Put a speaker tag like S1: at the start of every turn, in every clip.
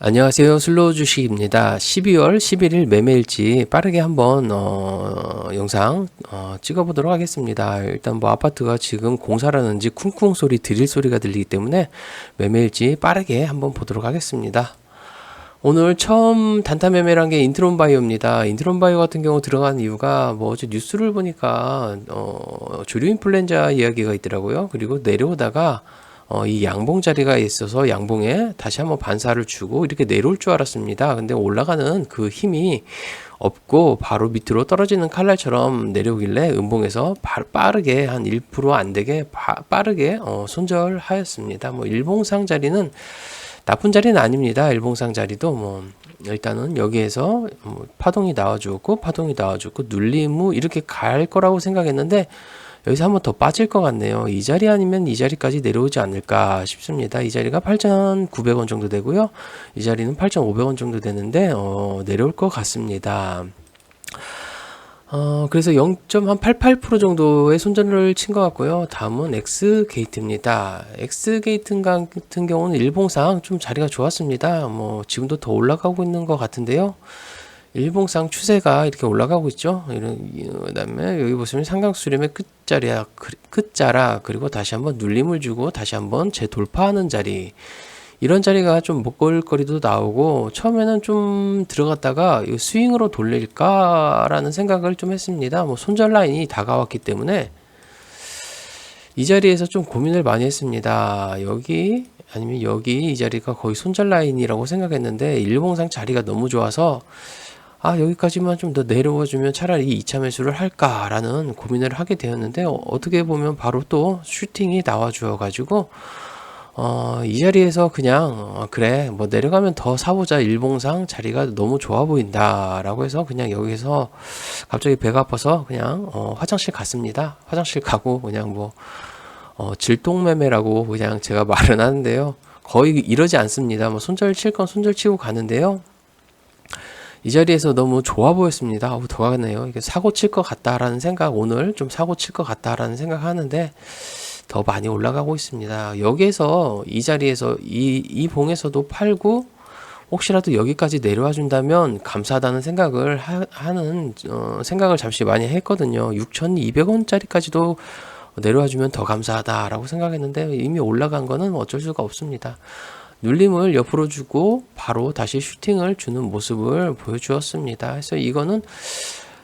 S1: 안녕하세요. 슬로우 주식입니다. 12월 11일 매매일지 빠르게 한번 어, 영상 어, 찍어 보도록 하겠습니다. 일단 뭐 아파트가 지금 공사라는지 쿵쿵 소리 드릴 소리가 들리기 때문에 매매일지 빠르게 한번 보도록 하겠습니다. 오늘 처음 단타 매매를 한게 인트론 바이오입니다. 인트론 바이오 같은 경우 들어간 이유가 뭐 어제 뉴스를 보니까 어, 주류 인플루엔자 이야기가 있더라고요. 그리고 내려오다가 어, 이 양봉 자리가 있어서 양봉에 다시 한번 반사를 주고 이렇게 내려올 줄 알았습니다. 근데 올라가는 그 힘이 없고 바로 밑으로 떨어지는 칼날처럼 내려오길래 음봉에서 바, 빠르게 한 1%안 되게 바, 빠르게 어, 손절하였습니다. 뭐 일봉상 자리는 나쁜 자리는 아닙니다. 일봉상 자리도 뭐 일단은 여기에서 뭐 파동이 나와주고 파동이 나와주고 눌림 후 이렇게 갈 거라고 생각했는데 여기서 한번 더 빠질 것 같네요. 이 자리 아니면 이 자리까지 내려오지 않을까 싶습니다. 이 자리가 8,900원 정도 되고요. 이 자리는 8,500원 정도 되는데 어, 내려올 것 같습니다. 어, 그래서 0.88% 정도의 손절을 친 것 같고요. 다음은 X 게이트입니다. X 게이트 같은 경우는 일봉상 좀 자리가 좋았습니다. 뭐 지금도 더 올라가고 있는 것 같은데요. 일봉상 추세가 이렇게 올라가고 있죠. 이런 그다음에 여기 보시면 상강수렴의 끝자리야 끝자라 그리고 다시 한번 눌림을 주고 다시 한번 재돌파하는 자리 이런 자리가 좀 먹을거리도 나오고 처음에는 좀 들어갔다가 스윙으로 돌릴까라는 생각을 좀 했습니다. 뭐 손절 라인이 다가왔기 때문에 이 자리에서 좀 고민을 많이 했습니다. 여기 아니면 여기 이 자리가 거의 손절 라인이라고 생각했는데 일봉상 자리가 너무 좋아서 아, 여기까지만 좀 더 내려와 주면 차라리 2차 매수를 할까라는 고민을 하게 되었는데 어, 떻게 보면 바로 또 슈팅이 나와 주어 가지고 어, 이 자리에서 그냥 어, 그래 뭐 내려가면 더 사보자 일봉상 자리가 너무 좋아 보인다 라고 해서 그냥 여기서 갑자기 배가 아파서 그냥 어, 화장실 갔습니다. 화장실 가고 그냥 뭐 어, 질동매매라고 그냥 제가 말은 하는데요. 거의 이러지 않습니다. 뭐 손절 칠 건 손절 치고 가는데요. 이 자리에서 너무 좋아 보였습니다. 어, 더 가겠네요. 이게 사고 칠 것 같다라는 생각, 오늘 좀 사고 칠 것 같다라는 생각 하는데, 더 많이 올라가고 있습니다. 여기에서, 이 자리에서, 이, 이 봉에서도 팔고, 혹시라도 여기까지 내려와 준다면 감사하다는 생각을 하, 는 어, 생각을 잠시 많이 했거든요. 6,200원짜리까지도 내려와 주면 더 감사하다라고 생각했는데 이미 올라간 거는 어쩔 수가 없습니다. 눌림을 옆으로 주고 바로 다시 슈팅을 주는 모습을 보여주었습니다. 그래서 이거는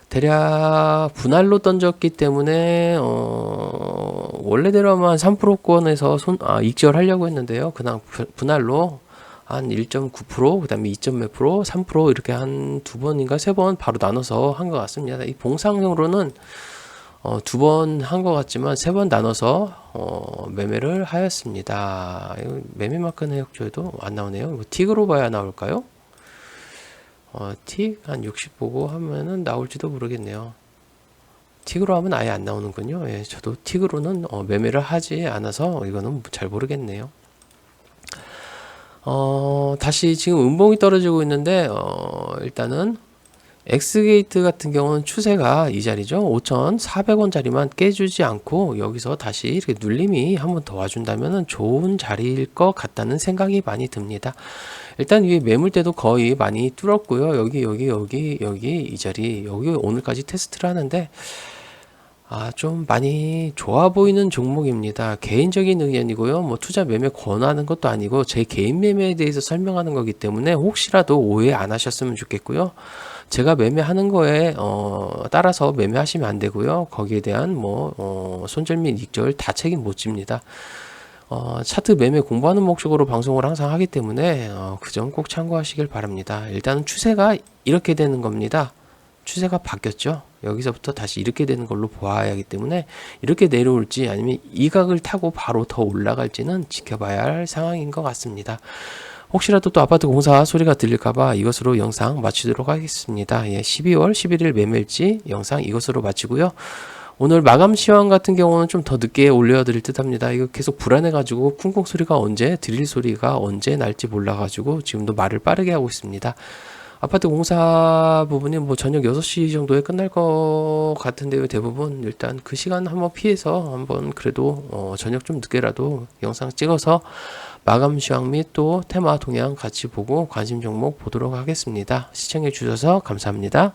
S1: 대략 분할로 던졌기 때문에 어 원래대로 한 3%권에서 손, 아, 익절하려고 했는데요. 그냥 분할로 한 1.9% 그다음에 2.몇 프로, 3% 이렇게 한 두 번인가 세 번 바로 나눠서 한 것 같습니다. 이 봉상으로는 어, 두 번 한 것 같지만 세 번 나눠서 어, 매매를 하였습니다. 매매 마크 내역조에도 안 나오네요. 이거 틱으로 봐야 나올까요? 어, 틱한 60 보고 하면은 나올지도 모르겠네요. 틱으로 하면 아예 안 나오는군요. 예, 저도 틱으로는 어, 매매를 하지 않아서 이거는 잘 모르겠네요. 어, 다시 지금 음봉이 떨어지고 있는데 어, 일단은 엑스게이트 같은 경우는 추세가 이 자리죠. 5,400원짜리만 깨주지 않고 여기서 다시 이렇게 눌림이 한번 더 와준다면 좋은 자리일 것 같다는 생각이 많이 듭니다. 일단 위에 매물대도 거의 많이 뚫었고요. 여기 여기 여기 여기 이 자리 여기 오늘까지 테스트를 하는데 아, 좀 많이 좋아 보이는 종목입니다. 개인적인 의견이고요. 뭐 투자 매매 권하는 것도 아니고 제 개인 매매에 대해서 설명하는 거기 때문에 혹시라도 오해 안 하셨으면 좋겠고요. 제가 매매하는 거에 어, 따라서 매매하시면 안 되고요. 거기에 대한 뭐 어, 손절 및 익절 다 책임 못 집니다. 어, 차트 매매 공부하는 목적으로 방송을 항상 하기 때문에 어, 그점 꼭 참고하시길 바랍니다. 일단은 추세가 이렇게 되는 겁니다. 추세가 바뀌었죠. 여기서부터 다시 이렇게 되는 걸로 보아야 하기 때문에 이렇게 내려올지 아니면 이 각을 타고 바로 더 올라갈지는 지켜봐야 할 상황인 것 같습니다. 혹시라도 또 아파트 공사 소리가 들릴까봐 이것으로 영상 마치도록 하겠습니다. 예, 12월 11일 매매일지 영상 이것으로 마치고요. 오늘 마감 시황 같은 경우는 좀 더 늦게 올려드릴 듯 합니다. 이거 계속 불안해가지고 쿵쿵 소리가 언제, 드릴 소리가 언제 날지 몰라가지고 지금도 말을 빠르게 하고 있습니다. 아파트 공사 부분이 뭐 저녁 6시 정도에 끝날 것 같은데요. 대부분 일단 그 시간 한번 피해서 한번 그래도 어, 저녁 좀 늦게라도 영상 찍어서 마감 시황 및 또 테마 동향 같이 보고 관심 종목 보도록 하겠습니다. 시청해 주셔서 감사합니다.